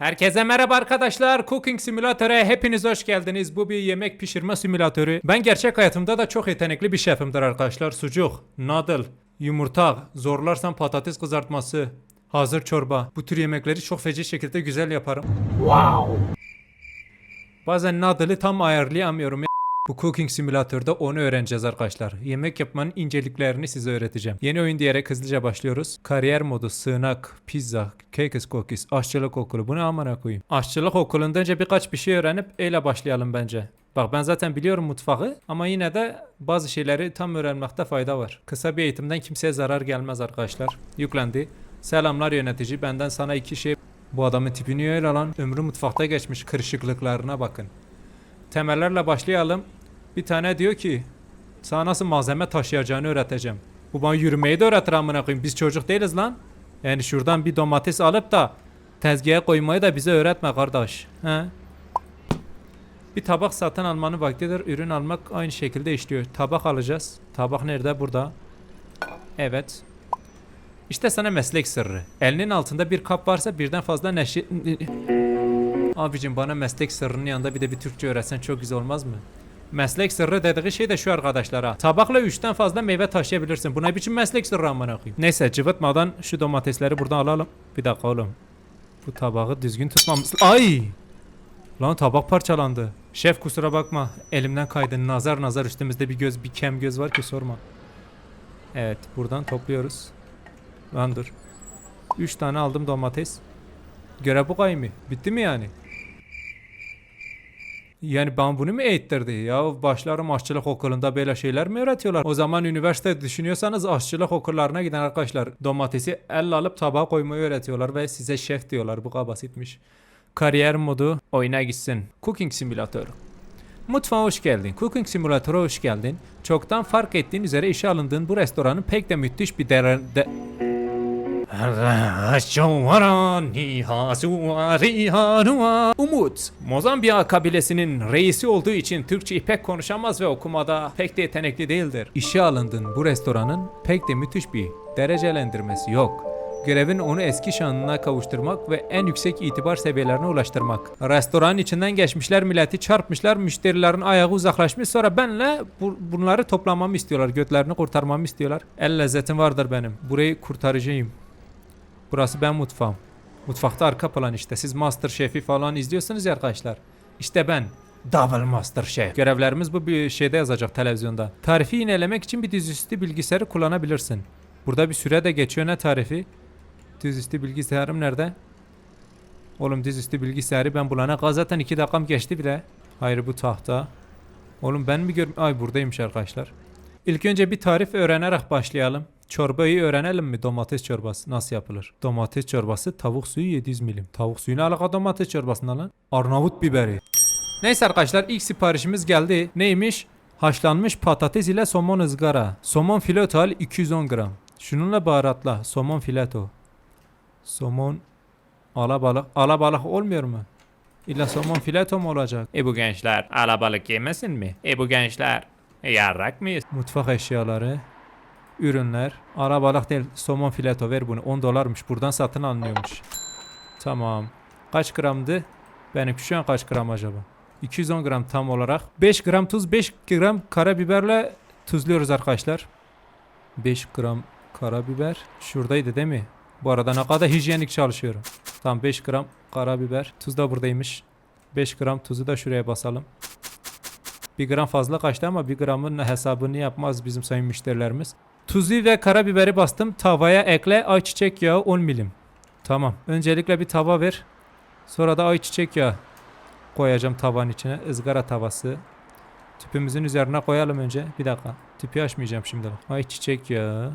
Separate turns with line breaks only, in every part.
Herkese merhaba arkadaşlar. Cooking Simulator'a hepiniz hoş geldiniz. Bu bir yemek pişirme simülatörü. Ben gerçek hayatımda da çok yetenekli bir şefimdir arkadaşlar. Sucuk, noodle, yumurta, zorlarsan patates kızartması, hazır çorba. Bu tür yemekleri çok feci şekilde güzel yaparım. Bazen noodle'ı tam ayarlayamıyorum. Bu cooking simülatörde onu öğreneceğiz arkadaşlar. Yemek yapmanın inceliklerini size öğreteceğim. Yeni oyun diyerek hızlıca başlıyoruz. Kariyer modu, sığınak, pizza, cakes cookies, aşçılık okulu. Bu ne amına koyayım? Aşçılık okulunda önce birkaç bir şey öğrenip öyle başlayalım bence. Bak ben zaten biliyorum mutfağı ama yine de bazı şeyleri tam öğrenmekte fayda var. Kısa bir eğitimden kimseye zarar gelmez arkadaşlar. Yüklendi. Selamlar yönetici. Benden sana iki şey... Bu adamın tipi niye öyle lan? Ömrü mutfakta geçmiş. Kırışıklıklarına bakın. Temellerle başlayalım. Bir tane diyor ki sana nasıl malzeme taşıyacağını öğreteceğim. Bu bana yürümeyi de öğretir amına koyayım. Biz çocuk değiliz lan. Yani şuradan bir domates alıp da tezgaha koymayı da bize öğretme kardeş. He? Bir tabak satın almanın vaktidir. Ürün almak aynı şekilde işliyor. Tabak alacağız. Tabak nerede? Burada. Evet. İşte sana meslek sırrı. Elinin altında bir kap varsa birden fazla neşe... Abicim bana meslek sırrının yanında bir de bir Türkçe öğretsen çok güzel olmaz mı? Meslek sırrı dediği şey de şu arkadaşlara. Tabakla 3'ten fazla meyve taşıyabilirsin. Bu ne biçim meslek sırrı amına koyayım. Neyse cıvıtmadan şu domatesleri buradan alalım. Bir dakika oğlum. Bu tabağı düzgün tutmamız... Ay! Lan tabak parçalandı. Şef kusura bakma. Elimden kaydı. Nazar nazar üstümüzde bir göz bir kem göz var ki sorma. Evet buradan topluyoruz. Lan dur. 3 tane aldım domates. Görev bu mı? Bitti mi yani? Yani ben bunu mu eğittirdi? Ya başlarım aşçılık okulunda böyle şeyler mi öğretiyorlar? O zaman üniversite düşünüyorsanız aşçılık okullarına giden arkadaşlar domatesi elle alıp tabağa koymayı öğretiyorlar ve size şef diyorlar. Bu kadar basitmiş. Kariyer modu oyuna gitsin. Cooking Simulator. Mutfağa hoş geldin. Cooking Simulator'a hoş geldin. Çoktan fark ettiğin üzere işe alındığın bu restoranın pek de müthiş bir de... de Umut, Mozambia kabilesinin reisi olduğu için Türkçeyi pek konuşamaz ve okumada pek de yetenekli değildir. İşe alındığın bu restoranın pek de müthiş bir derecelendirmesi yok. Görevin onu eski şanına kavuşturmak ve en yüksek itibar seviyelerine ulaştırmak. Restoranın içinden geçmişler, milleti çarpmışlar, müşterilerin ayağı uzaklaşmış. Sonra benle bu- bunları toplamamı istiyorlar, götlerini kurtarmamı istiyorlar. El lezzetim vardır benim. Burayı kurtaracağım. Burası ben mutfağım. Mutfakta arka plan işte. Siz Master Chef'i falan izliyorsunuz ya arkadaşlar. İşte ben. Double Master Chef. Görevlerimiz bu bir şeyde yazacak televizyonda. Tarifi yinelemek için bir dizüstü bilgisayarı kullanabilirsin. Burada bir süre de geçiyor ne tarifi? Dizüstü bilgisayarım nerede? Oğlum dizüstü bilgisayarı ben bulana kadar zaten 2 dakikam geçti bile. Hayır bu tahta. Oğlum ben mi gör... Ay buradaymış arkadaşlar. İlk önce bir tarif öğrenerek başlayalım. Çorbayı öğrenelim mi? Domates çorbası nasıl yapılır? Domates çorbası tavuk suyu 700 milim. Tavuk suyu ne alaka domates çorbasına lan? Arnavut biberi. Neyse arkadaşlar ilk siparişimiz geldi. Neymiş? Haşlanmış patates ile somon ızgara. Somon fileto al 210 gram. Şununla baharatla. Somon fileto. Somon alabalık. Alabalık olmuyor mu? İlla somon fileto mu olacak?
E bu gençler alabalık yemesin mi? E bu gençler yarrak mıyız?
Mutfak eşyaları, ürünler, arabalık değil, somon fileto ver bunu. 10 dolarmış. Buradan satın alınıyormuş. Tamam. Kaç gramdı? Benimki şu an kaç gram acaba? 210 gram tam olarak. 5 gram tuz, 5 gram karabiberle tuzluyoruz arkadaşlar. 5 gram karabiber. Şuradaydı değil mi? Bu arada ne kadar hijyenik çalışıyorum. Tamam 5 gram karabiber. Tuz da buradaymış. 5 gram tuzu da şuraya basalım. Bir gram fazla kaçtı ama bir gramın hesabını yapmaz bizim sayın müşterilerimiz. Tuzu ve karabiberi bastım. Tavaya ekle ayçiçek yağı 10 milim. Tamam. Öncelikle bir tava ver. Sonra da ayçiçek yağı koyacağım tavanın içine. ızgara tavası. Tüpümüzün üzerine koyalım önce. Bir dakika. Tüpü açmayacağım şimdi. Ayçiçek yağı.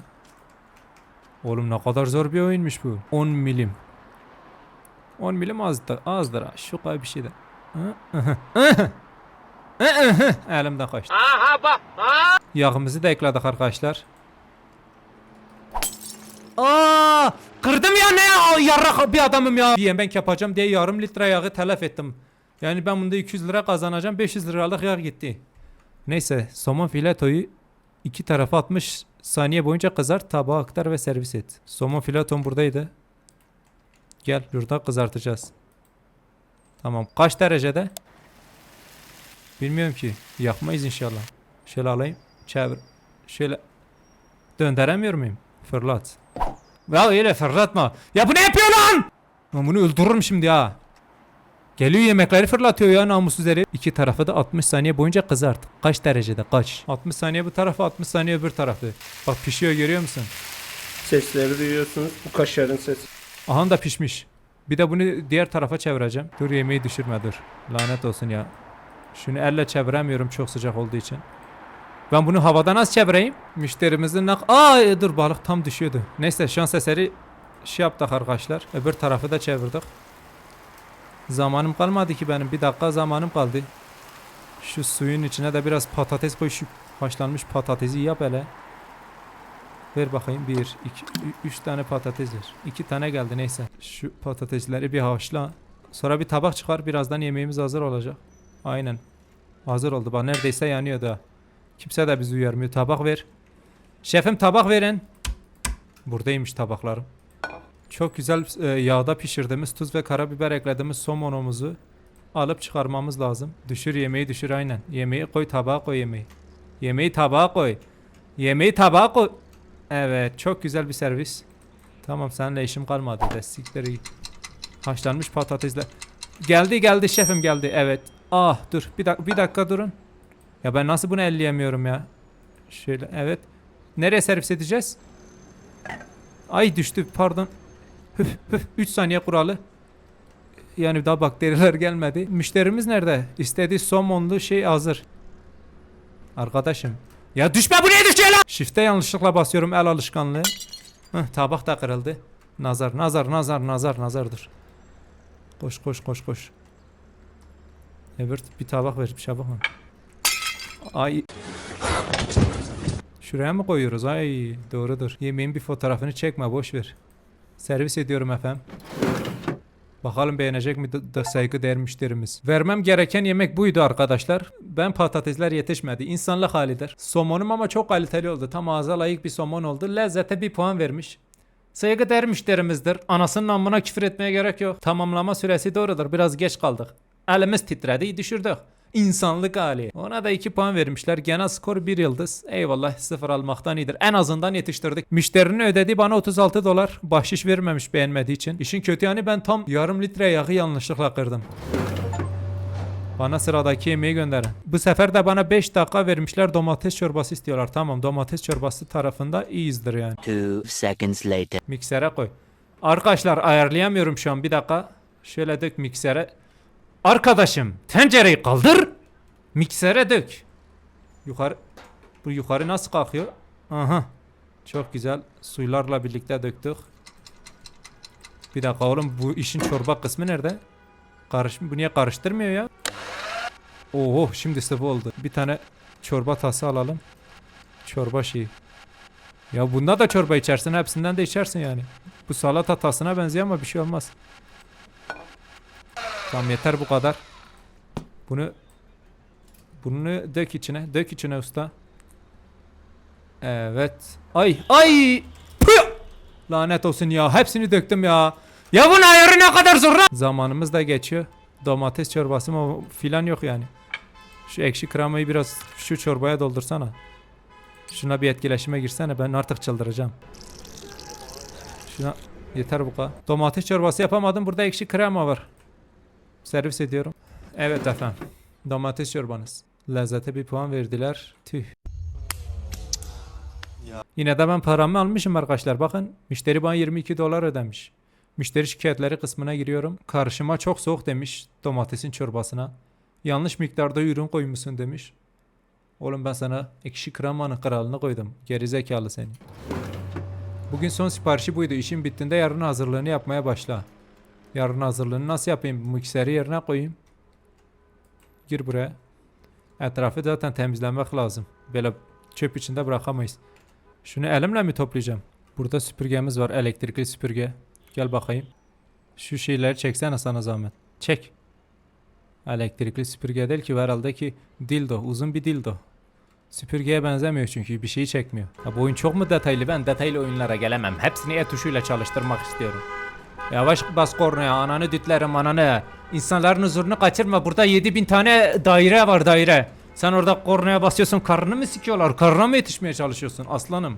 Oğlum ne kadar zor bir oyunmuş bu. 10 milim. 10 milim azdır. Azdır ha. Şu kadar bir şey de. Elimden kaçtı. Yağımızı da ekledik arkadaşlar. Aa, kırdım ya ne ya yarrak bir adamım ya. Bir yemek yapacağım diye yarım litre yağı telef ettim. Yani ben bunda 200 lira kazanacağım 500 liralık yağ gitti. Neyse somon filetoyu iki tarafa 60 saniye boyunca kızart tabağa aktar ve servis et. Somon fileton buradaydı. Gel burada kızartacağız. Tamam. Kaç derecede? Bilmiyorum ki. Yakmayız inşallah. Şöyle alayım. Çevir. Şöyle. Döndüremiyor muyum? Fırlat. Ya öyle fırlatma. Ya bu ne yapıyor lan? Ben bunu öldürürüm şimdi ha. Geliyor yemekleri fırlatıyor ya namussuz herif. İki tarafı da 60 saniye boyunca kızart. Kaç derecede kaç? 60 saniye bu tarafı 60 saniye öbür tarafı. Bak pişiyor görüyor musun?
Sesleri duyuyorsunuz. Bu kaşarın sesi.
Aha da pişmiş. Bir de bunu diğer tarafa çevireceğim. Dur yemeği düşürme dur. Lanet olsun ya. Şunu elle çeviremiyorum çok sıcak olduğu için. Ben bunu havada nasıl çevireyim? Müşterimizin nak... Aa e, dur balık tam düşüyordu. Neyse şans eseri şey yaptık arkadaşlar. Öbür tarafı da çevirdik. Zamanım kalmadı ki benim. Bir dakika zamanım kaldı. Şu suyun içine de biraz patates koy. Şu haşlanmış patatesi yap hele. Ver bakayım. Bir, iki, üç tane patates ver. İki tane geldi neyse. Şu patatesleri bir haşla. Sonra bir tabak çıkar. Birazdan yemeğimiz hazır olacak. Aynen. Hazır oldu. Bak neredeyse yanıyor da. Kimse de bizi uyarmıyor. Tabak ver. Şefim tabak verin. Buradaymış tabaklarım. Çok güzel e, yağda pişirdiğimiz tuz ve karabiber eklediğimiz somonumuzu alıp çıkarmamız lazım. Düşür yemeği düşür aynen. Yemeği koy tabağa koy yemeği. Yemeği tabağa koy. Yemeği tabağa koy. Evet çok güzel bir servis. Tamam seninle işim kalmadı. Destekleri. Haşlanmış patatesler. Geldi geldi şefim geldi. Evet. Ah dur bir, dak- bir dakika durun. Ya ben nasıl bunu elleyemiyorum ya. Şöyle evet. Nereye servis edeceğiz? Ay düştü pardon. Hüf hüf 3 saniye kuralı. Yani daha bakteriler gelmedi. Müşterimiz nerede? İstediği somonlu şey hazır. Arkadaşım. Ya düşme buraya düşüyor lan. Shift'e yanlışlıkla basıyorum el alışkanlığı. Hıh, tabak da kırıldı. Nazar nazar nazar nazar nazardır. Koş koş koş koş. Evet bir tabak ver bir çabuk mı? Ay. Şuraya mı koyuyoruz? Ay doğrudur. Yemeğin bir fotoğrafını çekme boş ver. Servis ediyorum efendim. Bakalım beğenecek mi da, saygı değer müşterimiz. Vermem gereken yemek buydu arkadaşlar. Ben patatesler yetişmedi. İnsanlık halidir. Somonum ama çok kaliteli oldu. Tam ağza layık bir somon oldu. Lezzete bir puan vermiş. Saygı değer müşterimizdir. Anasının namına küfür etmeye gerek yok. Tamamlama süresi doğrudur. Biraz geç kaldık. Elimiz titredi düşürdük. İnsanlık hali. Ona da 2 puan vermişler. Genel skor 1 yıldız. Eyvallah sıfır almaktan iyidir. En azından yetiştirdik. Müşterinin ödediği bana 36 dolar. Bahşiş vermemiş beğenmediği için. İşin kötü yani ben tam yarım litre yağı yanlışlıkla kırdım. Bana sıradaki yemeği gönderin. Bu sefer de bana 5 dakika vermişler domates çorbası istiyorlar. Tamam domates çorbası tarafında iyiyizdir yani.
Two seconds later.
Miksere koy. Arkadaşlar ayarlayamıyorum şu an. Bir dakika. Şöyle dök miksere. Arkadaşım tencereyi kaldır. Miksere dök. Yukarı. Bu yukarı nasıl kalkıyor? Aha. Çok güzel. Suylarla birlikte döktük. Bir dakika oğlum bu işin çorba kısmı nerede? Karış bu niye karıştırmıyor ya? Oo şimdi sıvı oldu. Bir tane çorba tası alalım. Çorba şeyi. Ya bunda da çorba içersin hepsinden de içersin yani. Bu salata tasına benziyor ama bir şey olmaz. Tamam yeter bu kadar. Bunu bunu dök içine. Dök içine usta. Evet. Ay ay. Püh! Lanet olsun ya. Hepsini döktüm ya. Ya bunun ayarı ne kadar zor lan? Zamanımız da geçiyor. Domates çorbası mı filan yok yani. Şu ekşi kremayı biraz şu çorbaya doldursana. Şuna bir etkileşime girsene ben artık çıldıracağım. Şuna yeter bu kadar. Domates çorbası yapamadım. Burada ekşi krema var. Servis ediyorum. Evet efendim. Domates çorbanız. Lezzete bir puan verdiler. Tüh. Yine de ben paramı almışım arkadaşlar. Bakın müşteri bana 22 dolar ödemiş. Müşteri şikayetleri kısmına giriyorum. Karışıma çok soğuk demiş domatesin çorbasına. Yanlış miktarda ürün koymuşsun demiş. Oğlum ben sana ekşi kremanın kralını koydum. Gerizekalı seni. Bugün son siparişi buydu. İşin bittiğinde yarın hazırlığını yapmaya başla. Yarın hazırlığını nasıl yapayım? Mikseri yerine koyayım. Gir buraya. Etrafı zaten temizlemek lazım. Böyle çöp içinde bırakamayız. Şunu elimle mi toplayacağım? Burada süpürgemiz var. Elektrikli süpürge. Gel bakayım. Şu şeyleri çeksene sana zahmet. Çek. Elektrikli süpürge değil ki herhalde ki dildo. Uzun bir dildo. Süpürgeye benzemiyor çünkü bir şeyi çekmiyor. Ya bu oyun çok mu detaylı? Ben detaylı oyunlara gelemem. Hepsini e tuşuyla çalıştırmak istiyorum. Yavaş bas kornaya ananı dütlerim ananı. İnsanların huzurunu kaçırma. Burada 7000 tane daire var daire. Sen orada kornaya basıyorsun karnını mı sikiyorlar? Karnına mı yetişmeye çalışıyorsun aslanım?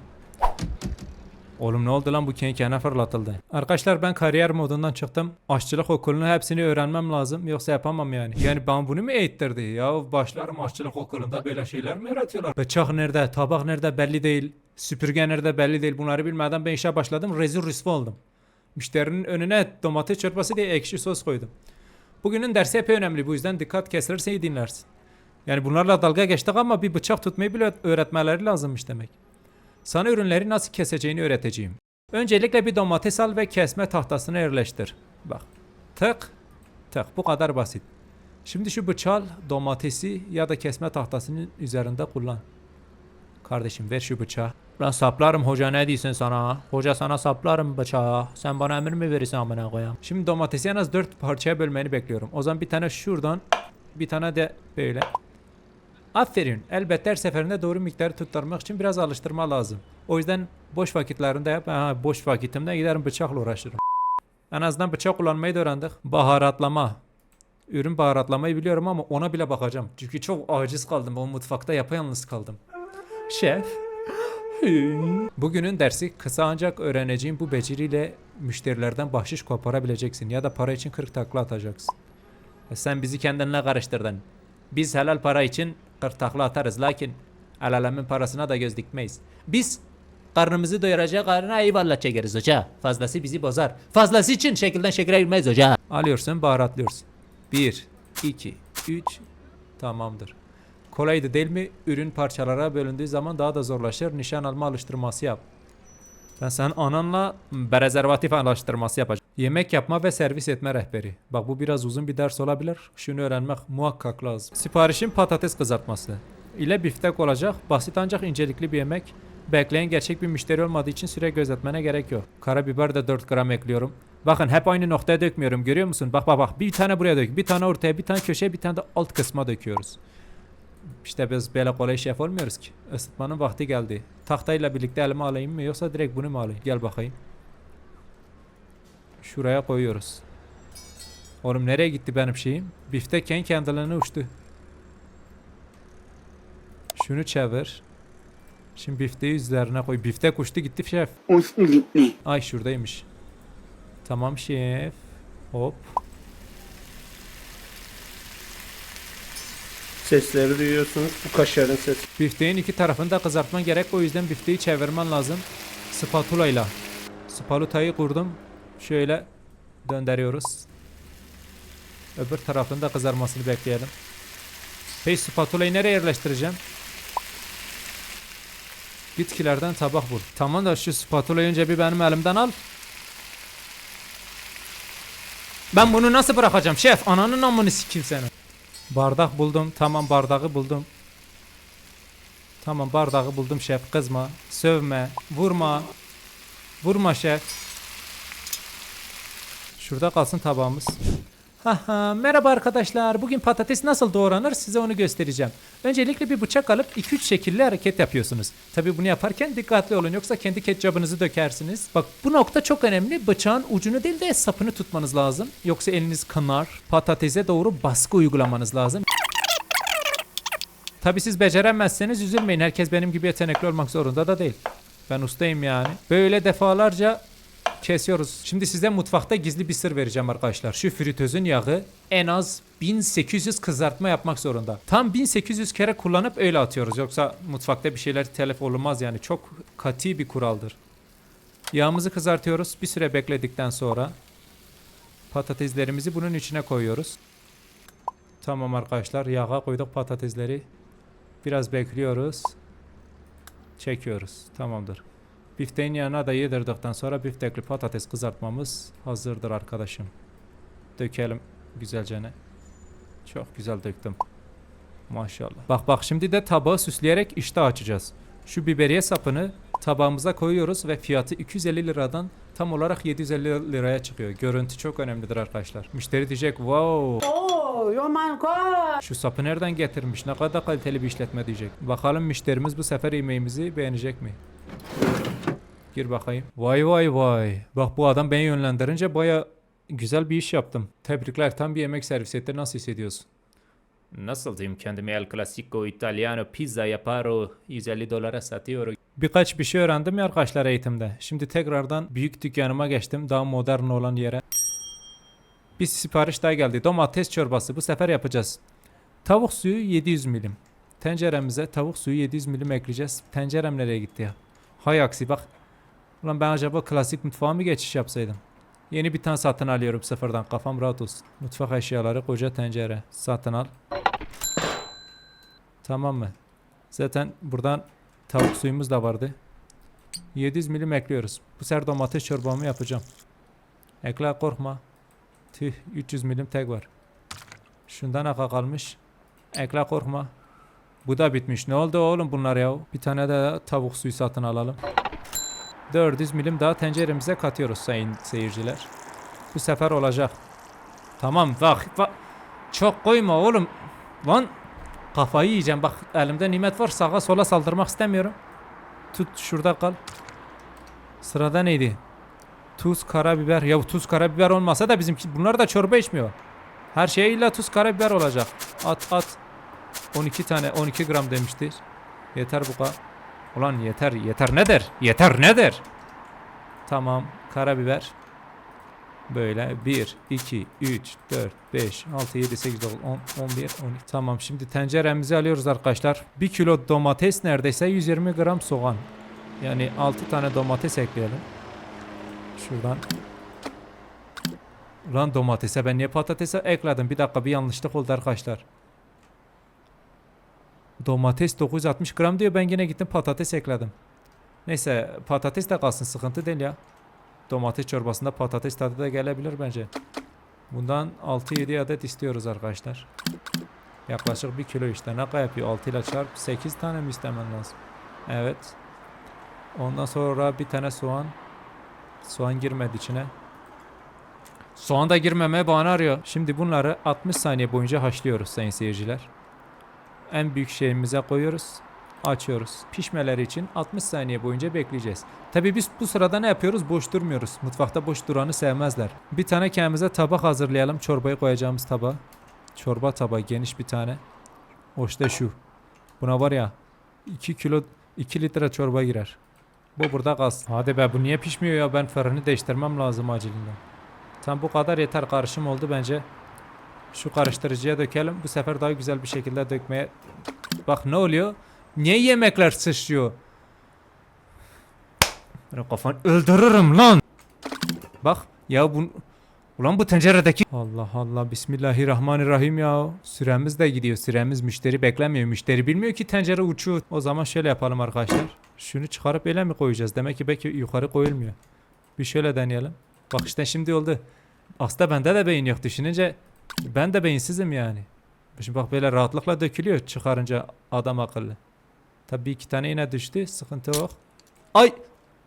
Oğlum ne oldu lan bu kenkene fırlatıldı. Arkadaşlar ben kariyer modundan çıktım. Aşçılık okulunu hepsini öğrenmem lazım. Yoksa yapamam yani. Yani bana bunu mu eğittirdi? Ya başlarım aşçılık okulunda böyle şeyler mi öğretiyorlar? Bıçak nerede? Tabak nerede? Belli değil. Süpürge nerede? Belli değil. Bunları bilmeden ben işe başladım. Rezil rüsva oldum. Müşterinin önüne domates çorbası diye ekşi sos koydum. Bugünün dersi epey önemli. Bu yüzden dikkat kesilirse iyi dinlersin. Yani bunlarla dalga geçtik ama bir bıçak tutmayı bile öğretmeleri lazımmış demek. Sana ürünleri nasıl keseceğini öğreteceğim. Öncelikle bir domates al ve kesme tahtasına yerleştir. Bak. Tık. Tık. Bu kadar basit. Şimdi şu bıçağı domatesi ya da kesme tahtasının üzerinde kullan. Kardeşim ver şu bıçağı. Lan saplarım hoca ne diyorsun sana? Hoca sana saplarım bıçağı. Sen bana emir mi verirsin amına koyayım? Şimdi domatesi en az 4 parçaya bölmeni bekliyorum. O zaman bir tane şuradan, bir tane de böyle. Aferin. Elbette her seferinde doğru miktarı tutturmak için biraz alıştırma lazım. O yüzden boş vakitlerinde yap. Ha, boş vakitimde giderim bıçakla uğraşırım. En azından bıçak kullanmayı da öğrendik. Baharatlama. Ürün baharatlamayı biliyorum ama ona bile bakacağım. Çünkü çok aciz kaldım. O mutfakta yapayalnız kaldım. Şef. Bugünün dersi kısa ancak öğreneceğin bu beceriyle müşterilerden bahşiş koparabileceksin ya da para için 40 takla atacaksın. E sen bizi kendinle karıştırdın. Biz helal para için 40 takla atarız lakin el alemin parasına da göz dikmeyiz. Biz karnımızı doyuracak karnına eyvallah çekeriz hoca. Fazlası bizi bozar. Fazlası için şekilden şekile girmeyiz hoca. Alıyorsun baharatlıyorsun. 1, 2, 3 tamamdır. Kolaydı değil mi? Ürün parçalara bölündüğü zaman daha da zorlaşır. Nişan alma alıştırması yap. Ben sen ananla prezervatif alıştırması yapacağım. Yemek yapma ve servis etme rehberi. Bak bu biraz uzun bir ders olabilir. Şunu öğrenmek muhakkak lazım. Siparişin patates kızartması. ile biftek olacak. Basit ancak incelikli bir yemek. Bekleyen gerçek bir müşteri olmadığı için süre gözetmene gerek yok. Karabiber de 4 gram ekliyorum. Bakın hep aynı noktaya dökmüyorum görüyor musun? Bak bak bak bir tane buraya dök, bir tane ortaya, bir tane köşeye, bir tane de alt kısma döküyoruz. İşte biz böyle kolay şef olmuyoruz ki. Isıtmanın vakti geldi. Tahtayla birlikte elime alayım mı yoksa direkt bunu mu alayım? Gel bakayım. Şuraya koyuyoruz. Oğlum nereye gitti benim şeyim? Biftek kendi kendiliğine uçtu. Şunu çevir. Şimdi bifteyi üzerine koy. Biftek uçtu gitti şef. Ay şuradaymış. Tamam şef. Hop.
Sesleri duyuyorsunuz. Bu kaşarın sesi.
Bifteğin iki tarafını da kızartman gerek. O yüzden bifteyi çevirmen lazım. Spatula ile. Spalutayı kurdum. Şöyle döndürüyoruz. Öbür tarafın da kızarmasını bekleyelim. Peki spatulayı nereye yerleştireceğim? Bitkilerden tabak bul. Tamam da şu spatulayı önce bir benim elimden al. Ben bunu nasıl bırakacağım şef? Ananın amını sikeyim seni. Bardak buldum. Tamam bardağı buldum. Tamam bardağı buldum şef. Kızma. Sövme. Vurma. Vurma şef. Şurada kalsın tabağımız. Merhaba arkadaşlar. Bugün patates nasıl doğranır size onu göstereceğim. Öncelikle bir bıçak alıp 2-3 şekilli hareket yapıyorsunuz. Tabi bunu yaparken dikkatli olun yoksa kendi ketçabınızı dökersiniz. Bak bu nokta çok önemli. Bıçağın ucunu değil de sapını tutmanız lazım. Yoksa eliniz kanar. Patatese doğru baskı uygulamanız lazım. Tabi siz beceremezseniz üzülmeyin. Herkes benim gibi yetenekli olmak zorunda da değil. Ben ustayım yani. Böyle defalarca kesiyoruz. Şimdi size mutfakta gizli bir sır vereceğim arkadaşlar. Şu fritözün yağı en az 1800 kızartma yapmak zorunda. Tam 1800 kere kullanıp öyle atıyoruz. Yoksa mutfakta bir şeyler telef olmaz yani. Çok kati bir kuraldır. Yağımızı kızartıyoruz. Bir süre bekledikten sonra patateslerimizi bunun içine koyuyoruz. Tamam arkadaşlar yağa koyduk patatesleri. Biraz bekliyoruz. Çekiyoruz. Tamamdır. Bifteğin yanına da yedirdikten sonra biftekli patates kızartmamız hazırdır arkadaşım. Dökelim güzelce ne. Çok güzel döktüm. Maşallah. Bak bak şimdi de tabağı süsleyerek iştah açacağız. Şu biberiye sapını tabağımıza koyuyoruz ve fiyatı 250 liradan tam olarak 750 liraya çıkıyor. Görüntü çok önemlidir arkadaşlar. Müşteri diyecek wow
Oh, oh my god!
şu sapı nereden getirmiş ne kadar kaliteli bir işletme diyecek. Bakalım müşterimiz bu sefer yemeğimizi beğenecek mi? Gir bakayım. Vay vay vay. Bak bu adam beni yönlendirince baya güzel bir iş yaptım. Tebrikler tam bir yemek servisi etti. Nasıl hissediyorsun?
Nasıl diyeyim kendime El Clasico Italiano pizza yapar o 150 dolara satıyor.
Birkaç bir şey öğrendim ya arkadaşlar eğitimde. Şimdi tekrardan büyük dükkanıma geçtim. Daha modern olan yere. Bir sipariş daha geldi. Domates çorbası. Bu sefer yapacağız. Tavuk suyu 700 milim. Tenceremize tavuk suyu 700 milim ekleyeceğiz. Tencerem nereye gitti ya? Hay aksi bak. Ulan ben acaba klasik mutfağa mı geçiş yapsaydım? Yeni bir tane satın alıyorum sıfırdan. Kafam rahat olsun. Mutfak eşyaları koca tencere. Satın al. Tamam mı? Zaten buradan tavuk suyumuz da vardı. 700 milim ekliyoruz. Bu sefer domates çorbamı yapacağım. Ekle korkma. Tüh 300 milim tek var. Şundan aka kalmış. Ekle korkma. Bu da bitmiş. Ne oldu oğlum bunlar ya? Bir tane de tavuk suyu satın alalım. 400 milim daha tenceremize katıyoruz sayın seyirciler. Bu sefer olacak. Tamam bak bak. Çok koyma oğlum. Lan kafayı yiyeceğim. Bak elimde nimet var. Sağa sola saldırmak istemiyorum. Tut şurada kal. Sırada neydi? Tuz, karabiber. Ya tuz, karabiber olmasa da bizimki bunlar da çorba içmiyor. Her şeye illa tuz, karabiber olacak. At at. 12 tane 12 gram demiştir. Yeter bu kadar. Ulan yeter yeter ne der? Yeter ne der? Tamam karabiber. Böyle 1, 2, 3, 4, 5, 6, 7, 8, 9, 10, 11, 12. Tamam şimdi tenceremizi alıyoruz arkadaşlar. 1 kilo domates neredeyse 120 gram soğan. Yani 6 tane domates ekleyelim. Şuradan. Ulan domatese ben niye patatese ekledim? Bir dakika bir yanlışlık oldu arkadaşlar. Domates 960 gram diyor ben yine gittim patates ekledim. Neyse patates de kalsın sıkıntı değil ya. Domates çorbasında patates tadı da gelebilir bence. Bundan 6-7 adet istiyoruz arkadaşlar. Yaklaşık 1 kilo işte. Ne kadar yapıyor? 6 ile çarp 8 tane mi istemen lazım? Evet. Ondan sonra bir tane soğan. Soğan girmedi içine. Soğan da girmemeye bahane arıyor. Şimdi bunları 60 saniye boyunca haşlıyoruz sayın seyirciler. En büyük şeyimize koyuyoruz. Açıyoruz. Pişmeleri için 60 saniye boyunca bekleyeceğiz. Tabii biz bu sırada ne yapıyoruz? Boş durmuyoruz. Mutfakta boş duranı sevmezler. Bir tane kendimize tabak hazırlayalım. Çorbayı koyacağımız tabağa. Çorba tabağı geniş bir tane. O şu. Buna var ya 2 kilo 2 litre çorba girer. Bu burada kalsın. Hadi be bu niye pişmiyor ya? Ben fırını değiştirmem lazım acilinden. Tam bu kadar yeter karışım oldu bence. Şu karıştırıcıya dökelim. Bu sefer daha güzel bir şekilde dökmeye... Bak ne oluyor? Niye yemekler sıçrıyor? Ben kafanı öldürürüm lan. Bak ya bu... Ulan bu tenceredeki... Allah Allah Bismillahirrahmanirrahim ya. Süremiz de gidiyor. Süremiz müşteri beklemiyor. Müşteri bilmiyor ki tencere uçuyor. O zaman şöyle yapalım arkadaşlar. Şunu çıkarıp ele mi koyacağız? Demek ki belki yukarı koyulmuyor. Bir şöyle deneyelim. Bak işte şimdi oldu. Aslında bende de beyin yok düşününce ben de beyinsizim yani. Şimdi bak böyle rahatlıkla dökülüyor çıkarınca adam akıllı. Tabii iki tane yine düştü. Sıkıntı yok. Ay!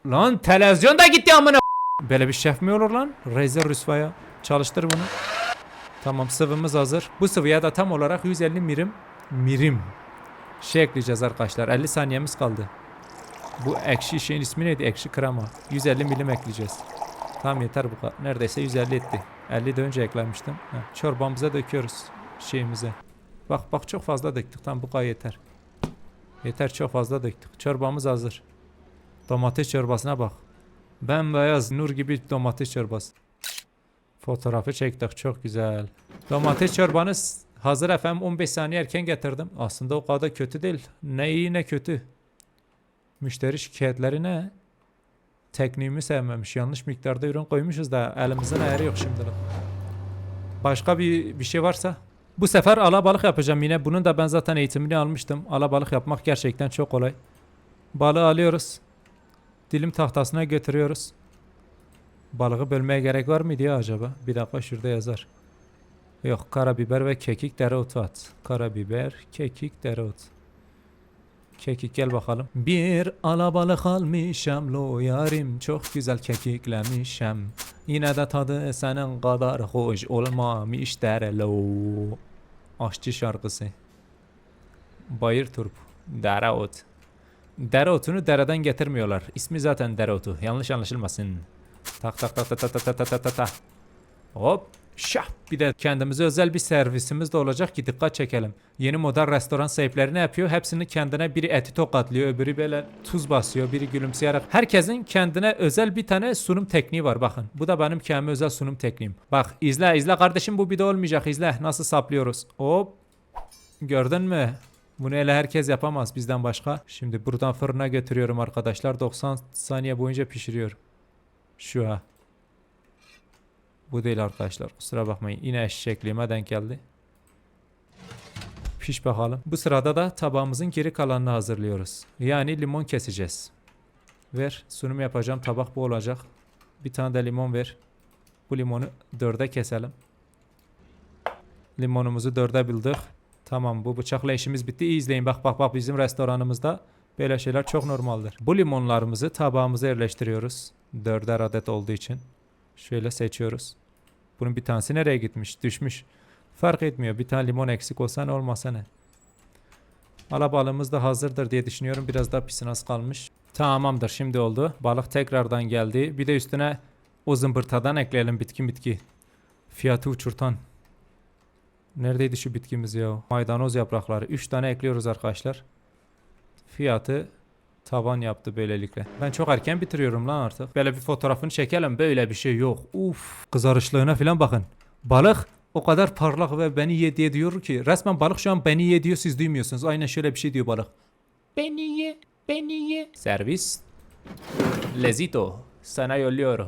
Lan televizyon da gitti amına. Böyle bir şef mi olur lan? Razer Rüsva'ya. Çalıştır bunu. Tamam sıvımız hazır. Bu sıvıya da tam olarak 150 mirim mirim şey ekleyeceğiz arkadaşlar. 50 saniyemiz kaldı. Bu ekşi şeyin ismi neydi? Ekşi krema. 150 milim ekleyeceğiz. Tamam yeter bu kadar. Neredeyse 150 etti. 50 de önce eklemiştim. Çorbamıza döküyoruz şeyimize. Bak bak çok fazla döktük. Tamam bu kadar yeter. Yeter çok fazla döktük. Çorbamız hazır. Domates çorbasına bak. Bembeyaz nur gibi domates çorbası. Fotoğrafı çektik çok güzel. Domates çorbanız hazır efendim 15 saniye erken getirdim. Aslında o kadar kötü değil. Ne iyi ne kötü. Müşteri şikayetleri ne? Tekniğimi sevmemiş. Yanlış miktarda ürün koymuşuz da elimizin ayarı yok şimdilik. Başka bir, bir şey varsa? Bu sefer alabalık yapacağım yine. Bunun da ben zaten eğitimini almıştım. Alabalık yapmak gerçekten çok kolay. Balığı alıyoruz. Dilim tahtasına götürüyoruz. Balığı bölmeye gerek var mıydı ya acaba? Bir dakika şurada yazar. Yok karabiber ve kekik dereotu at. Karabiber, kekik, dereot. Kekik gel bakalım. Bir alabalık almışam lo yarim çok güzel kekiklemişem. Yine de tadı senin kadar hoş olmamış dere lo. Aşçı şarkısı. Bayır turp. Dereot. Dereotunu dereden getirmiyorlar. İsmi zaten dereotu. Yanlış anlaşılmasın. Tak tak tak tak tak tak tak tak tak. Hop. Şah. Bir de kendimize özel bir servisimiz de olacak ki dikkat çekelim. Yeni model restoran sahipleri ne yapıyor? Hepsini kendine biri eti tokatlıyor, öbürü böyle tuz basıyor, biri gülümseyerek. Herkesin kendine özel bir tane sunum tekniği var bakın. Bu da benim kendime özel sunum tekniğim. Bak izle izle kardeşim bu bir de olmayacak izle. Nasıl saplıyoruz. Hop. Gördün mü? Bunu ele herkes yapamaz bizden başka. Şimdi buradan fırına götürüyorum arkadaşlar. 90 saniye boyunca pişiriyorum. Şu ha. Bu değil arkadaşlar. Kusura bakmayın. Yine eşekliğime denk geldi. Piş bakalım. Bu sırada da tabağımızın geri kalanını hazırlıyoruz. Yani limon keseceğiz. Ver. Sunum yapacağım. Tabak bu olacak. Bir tane de limon ver. Bu limonu dörde keselim. Limonumuzu dörde bildik. Tamam bu bıçakla işimiz bitti. İyi izleyin. Bak bak bak bizim restoranımızda böyle şeyler çok normaldir. Bu limonlarımızı tabağımıza yerleştiriyoruz. Dörder adet olduğu için. Şöyle seçiyoruz. Bunun bir tanesi nereye gitmiş? Düşmüş. Fark etmiyor. Bir tane limon eksik olsa ne olmasa ne. Alabalığımız da hazırdır diye düşünüyorum. Biraz daha pisin az kalmış. Tamamdır şimdi oldu. Balık tekrardan geldi. Bir de üstüne o zımbırtadan ekleyelim bitki bitki. Fiyatı uçurtan. Neredeydi şu bitkimiz ya? Maydanoz yaprakları. 3 tane ekliyoruz arkadaşlar. Fiyatı tavan yaptı böylelikle. Ben çok erken bitiriyorum lan artık. Böyle bir fotoğrafını çekelim. Böyle bir şey yok. Uf. Kızarışlığına falan bakın. Balık o kadar parlak ve beni ye diye diyor ki. Resmen balık şu an beni ye diyor siz duymuyorsunuz. Aynen şöyle bir şey diyor balık.
Beni ye, beni ye. Servis. Lezito. Sana yolluyor.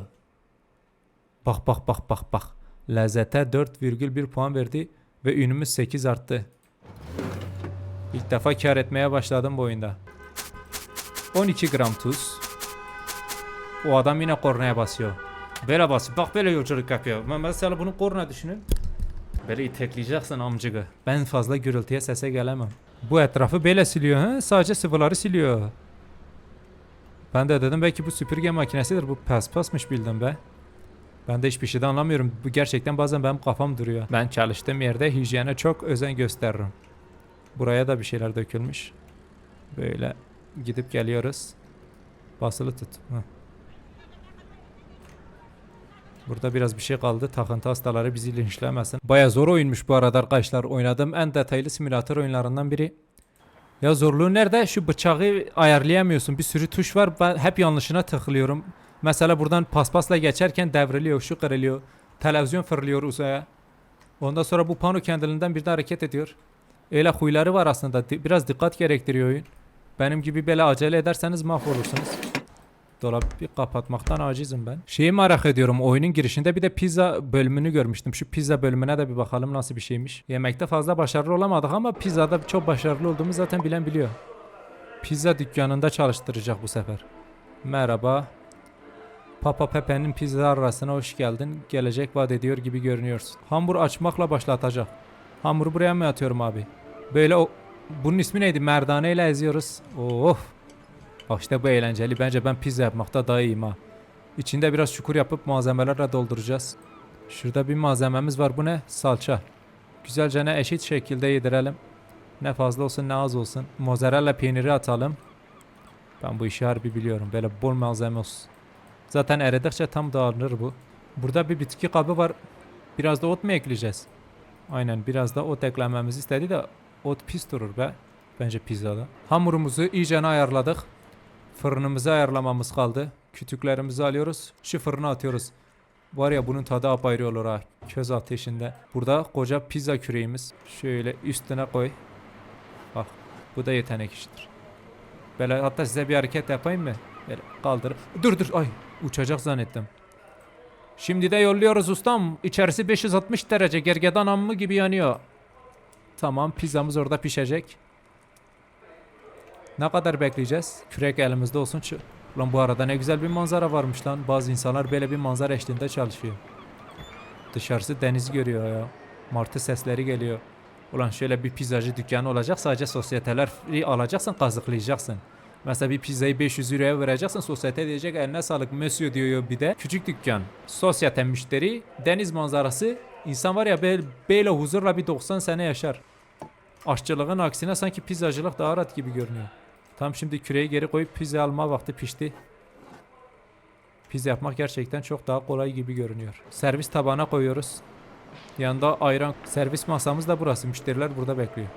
Bak bak bak bak bak. Lezzete 4,1 puan verdi ve ünümüz 8 arttı. İlk defa kar etmeye başladım bu oyunda. 12 gram tuz. O adam yine kornaya basıyor. Böyle basıyor. Bak böyle yolculuk yapıyor. Ben mesela bunu korna düşünün. Böyle itekleyeceksin amcığı. Ben fazla gürültüye sese gelemem. Bu etrafı böyle siliyor ha? Sadece sıvıları siliyor. Ben de dedim belki bu süpürge makinesidir. Bu paspasmış bildim be. Ben de hiçbir şeyden anlamıyorum. Bu gerçekten bazen benim kafam duruyor. Ben çalıştığım yerde hijyene çok özen gösteririm. Buraya da bir şeyler dökülmüş. Böyle gidip geliyoruz. Basılı tut. Heh. Burada biraz bir şey kaldı. Takıntı hastaları bizi linçlemesin. Baya zor oyunmuş bu arada arkadaşlar. Oynadığım en detaylı simülatör oyunlarından biri. Ya zorluğu nerede? Şu bıçağı ayarlayamıyorsun. Bir sürü tuş var. Ben hep yanlışına tıklıyorum. Mesela buradan paspasla geçerken devriliyor, şu kırılıyor. Televizyon fırlıyor uzaya. Ondan sonra bu pano kendiliğinden bir de hareket ediyor. Öyle huyları var aslında. Biraz dikkat gerektiriyor oyun. Benim gibi böyle acele ederseniz mahvolursunuz. Dolabı kapatmaktan acizim ben. Şeyi merak ediyorum. Oyunun girişinde bir de pizza bölümünü görmüştüm. Şu pizza bölümüne de bir bakalım nasıl bir şeymiş. Yemekte fazla başarılı olamadık ama pizzada çok başarılı olduğumu zaten bilen biliyor. Pizza dükkanında çalıştıracak bu sefer. Merhaba. Papa Pepe'nin pizza arasına hoş geldin. Gelecek vaat ediyor gibi görünüyorsun. Hamur açmakla başlatacak. Hamuru buraya mı atıyorum abi? Böyle o... Bunun ismi neydi? Merdane ile eziyoruz. Of. Bak işte bu eğlenceli. Bence ben pizza yapmakta daha iyiyim ha. İçinde biraz çukur yapıp malzemelerle dolduracağız. Şurada bir malzememiz var. Bu ne? Salça. Güzelce ne eşit şekilde yedirelim. Ne fazla olsun ne az olsun. Mozzarella peyniri atalım. Ben bu işi harbi biliyorum. Böyle bol malzeme olsun. Zaten eridikçe tam dağılır bu. Burada bir bitki kabı var. Biraz da ot mu ekleyeceğiz? Aynen biraz da ot eklememizi istedi de ot pis durur be. Bence pizzada. Hamurumuzu iyice ayarladık. Fırınımızı ayarlamamız kaldı. Kütüklerimizi alıyoruz. Şu fırına atıyoruz. Var ya bunun tadı apayrı olur ha. Köz ateşinde. Burada koca pizza küreğimiz. Şöyle üstüne koy. Bak bu da yetenek işidir. Böyle hatta size bir hareket yapayım mı? Böyle kaldır. Dur dur ay uçacak zannettim. Şimdi de yolluyoruz ustam. İçerisi 560 derece gergedan ammı gibi yanıyor. Tamam pizzamız orada pişecek. Ne kadar bekleyeceğiz? Kürek elimizde olsun. Lan bu arada ne güzel bir manzara varmış lan. Bazı insanlar böyle bir manzara eşliğinde çalışıyor. Dışarısı deniz görüyor ya. Martı sesleri geliyor. Ulan şöyle bir pizzacı dükkanı olacak sadece sosyeteler free alacaksın kazıklayacaksın. Mesela bir pizzayı 500 euroya vereceksin sosyete diyecek eline sağlık monsieur diyor bir de. Küçük dükkan. Sosyete müşteri deniz manzarası. İnsan var ya böyle, böyle huzurla bir 90 sene yaşar. Aşçılığın aksine sanki pizzacılık daha rahat gibi görünüyor. Tam şimdi küreği geri koyup pizza alma vakti pişti. Pizza yapmak gerçekten çok daha kolay gibi görünüyor. Servis tabağına koyuyoruz. Yanında ayran servis masamız da burası. Müşteriler burada bekliyor.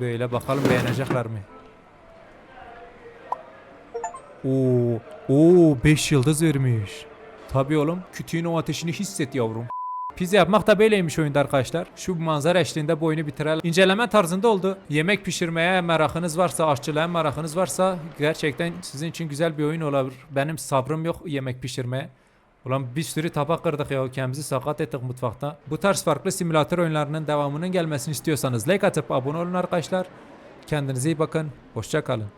Böyle bakalım beğenecekler mi? Oo, oo 5 yıldız vermiş. Tabii oğlum. Kütüğün o ateşini hisset yavrum. Pizza yapmak da böyleymiş oyunda arkadaşlar. Şu manzara eşliğinde bu oyunu bitirelim. İnceleme tarzında oldu. Yemek pişirmeye merakınız varsa, aşçılığa merakınız varsa gerçekten sizin için güzel bir oyun olabilir. Benim sabrım yok yemek pişirmeye. Ulan bir sürü tabak kırdık ya kendimizi sakat ettik mutfakta. Bu tarz farklı simülatör oyunlarının devamının gelmesini istiyorsanız like atıp abone olun arkadaşlar. Kendinize iyi bakın. Hoşça kalın.